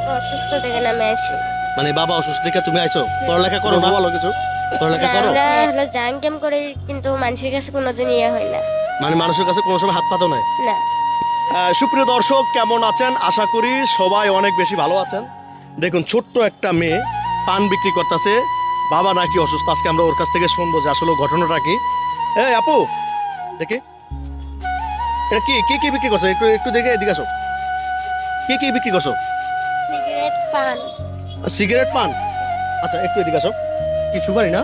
বাবা অসুস্থ থেকে নামে আসি মানে বাবা অসুস্থ থেকে তুমি আইছো? পড়ালেখা করো না? বলো কিছু। পড়ালেখা করো? আমরা হলো জাং গেম করে কিন্তু মানুষের কাছে কোনোদিন ইয়ে হয় না। মানে মানুষের কাছে কোনো সময় হাত পাতো নাই? না। সুপ্রিয় দর্শক কেমন আছেন? আশা করি সবাই অনেক বেশি ভালো আছেন। দেখুন ছোট্ট একটা মেয়ে পান বিক্রি করতেছে। বাবা নাকি অসুস্থ? আজকে আমরা ওর কাছ থেকে শুনব যে আসলে ঘটনাটা কি। এই আপু! দেখি। এটা কি কি কি বিক্রি করছ? একটু একটু দেখে এদিকে আসো। কি কি বিক্রি করছ? সিগারেট পান। সিগারেট পান? আচ্ছা একটু এদিকে আসো। কি সুপারি না?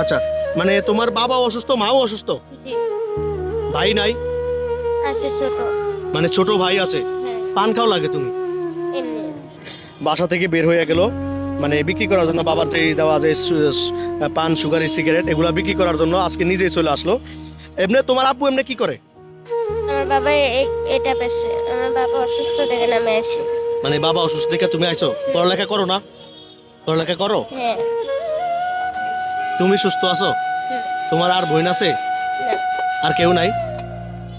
আচ্ছা মানে তোমার বাবা অসুস্থ মাও অসুস্থ? জি। ভাই নাই? আছে ছোট। মানে ছোট ভাই আছে? হ্যাঁ। পান খাও লাগে তুমি? বাসা থেকে বের হয়ে গেল। মানে বিক্রি করার জন্য বাবার যে দেওয়া যে পান সুগারি সিগারেট এগুলা বিক্রি করার জন্য আজকে নিজেই চলে আসলো। এমনি তোমার আব্বু এমনি কি করে? আমার বাবা এটা পেছে আমার বাবা অসুস্থ থেকে নামে আসি মানে বাবা অসুস্থ দেখে তুমি আইছো। পড়ালেখা করো না? পড়ালেখা করো? হ্যাঁ। তুমি সুস্থ আছো। তোমার আর বোন আছে? না। আর কেউ নাই?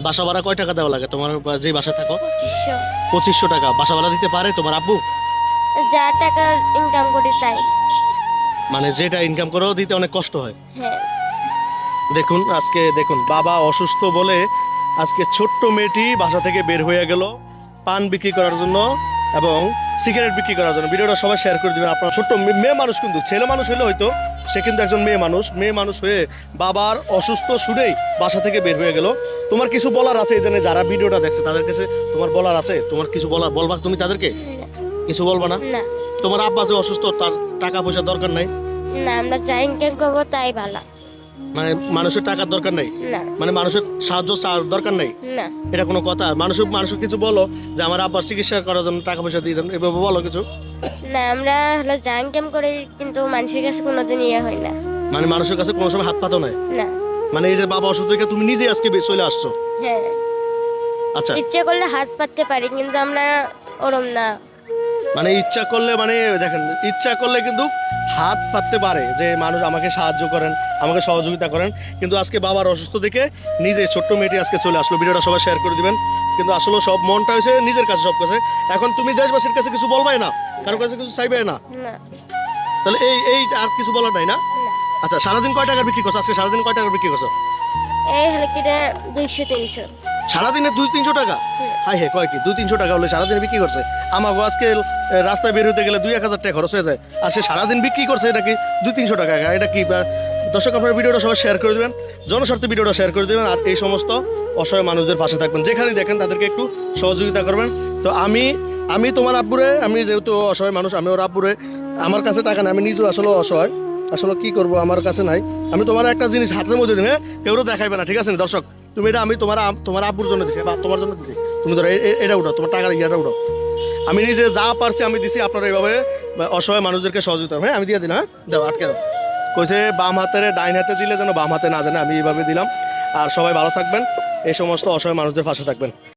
বাসা ভাড়া কয় টাকা দেওয়া লাগে? তোমার যে বাসা থাকো। পঁচিশশো। পঁচিশশো টাকা। বাসা ভাড়া দিতে পারে তোমার আব্বু? যা টাকা ইনকাম করি তাই। মানে যেটা ইনকাম করো দিতে অনেক কষ্ট হয়। হ্যাঁ। দেখুন আজকে দেখুন বাবা অসুস্থ বলে আজকে ছোট্ট মেয়েটি বাসা থেকে বের হয়ে গেল। পান বিক্রি করার জন্য এবং সিগারেট বিক্রি করার জন্য ভিডিওটা সবাই শেয়ার করে দিবেন। আপনার ছোট্ট মেয়ে মানুষ কিন্তু ছেলে মানুষ হলে হয়তো সে কিন্তু একজন মেয়ে মানুষ। মেয়ে মানুষ হয়ে বাবার অসুস্থ শুনেই বাসা থেকে বের হয়ে গেল। তোমার কিছু বলার আছে এই জন্য যারা ভিডিওটা দেখছে তাদের কাছে তোমার বলার আছে? তোমার কিছু বলার বলবা তুমি তাদেরকে? কিছু বলবা না? না। তোমার আব্বা যে অসুস্থ তার টাকা পয়সা দরকার নাই? না আমরা যা ইনকাম করব তাই ভালো। মানে মানুষের টাকার দরকার নাই? মানে মানুষের সাহায্য চাওয়ার দরকার নাই? এটা কোনো কথা। মানুষের মানুষের কিছু বলো যে আমার আব্বার চিকিৎসা করার জন্য টাকা পয়সা দিয়ে দেন। এভাবে বলো কিছু। না আমরা হলো যা ইনকাম করে কিন্তু মানুষের কাছে কোনোদিন ইয়ে হয় না। মানে মানুষের কাছে কোনো সময় হাত পাতো নাই? না। মানে এই যে বাবা অসুস্থ দেখে তুমি নিজে আজকে চলে আসছো? হ্যাঁ। আচ্ছা। ইচ্ছে করলে হাত পাততে পারি কিন্তু আমরা ওরম না। মানে ইচ্ছা করলে মানে দেখেন ইচ্ছা করলে কিন্তু হাত পাততে পারে যে মানুষ আমাকে সাহায্য করেন আমাকে সহযোগিতা করেন। কিন্তু আজকে বাবার অসুস্থ দেখে নিজে ছোট্ট মেয়েটি আজকে চলে আসলো। ভিডিওটা সবাই শেয়ার করে দিবেন। কিন্তু আসলে সব মনটা হয়েছে নিজের কাছে সব কাছে। এখন তুমি দেশবাসীর কাছে কিছু বলবাই না? কারও কাছে কিছু চাইবে না? না। তাহলে এই এই আর কিছু বলার নাই না? না। আচ্ছা সারাদিন কয় টাকা বিক্রি করছ? আজকে সারাদিন কয় টাকা বিক্রি করছ? এই হলো কিটা দুইশো তিনশো। সারাদিনে দুই, তিনশো টাকা। হাই হে কয় কি? দুই, তিনশো টাকা হলে সারাদিনে বিক্রি করছে। আমাকে আজকে রাস্তায় বের হতে গেলে দুই, এক হাজার টাকা খরচ হয়ে যায়। আর সে সারাদিন বিক্রি করছে, এটা কি দুই, তিনশো টাকা? এটা কি দর্শক, আপনার ভিডিওটা সবাই শেয়ার করে দেবেন, জনস্বার্থে ভিডিওটা শেয়ার করে দেবেন, আর এই সমস্ত অসহায় মানুষদের পাশে থাকবেন। যেখানে দেখেন, তাদেরকে একটু সহযোগিতা করবেন। তো আমি আমি তোমার আব্বুরে, আমি যেহেতু অসহায় মানুষ, আমি ওর আব্বুরে, আমার কাছে টাকা না আমি নিজেও আসলে অসহায়। আসলে কি করব? আমার কাছে নাই। আমি তোমার একটা জিনিস হাতের মধ্যে দিন হ্যাঁ কেউ দেখাইবে না, ঠিক আছে দর্শক? তুমি এটা আমি তোমার তোমার আব্বুর জন্য দিছি, বা তোমার জন্য দিছি। তুমি ধরো এটা উঠাও, তোমার টাকা ইয়াটা উঠাও। আমি নিজে যা পারছি আমি দিছি, আপনারা এইভাবে অসহায় মানুষদেরকে সহযোগিতা হ্যাঁ আমি দিয়ে দিলাম হ্যাঁ? দাও, আটকে দাও। কইছে, বাম হাতের ডাইন হাতে দিলে যেন বাম হাতে না জানে, আমি এইভাবে দিলাম। আর সবাই ভালো থাকবেন, এই সমস্ত অসহায় মানুষদের পাশে থাকবেন।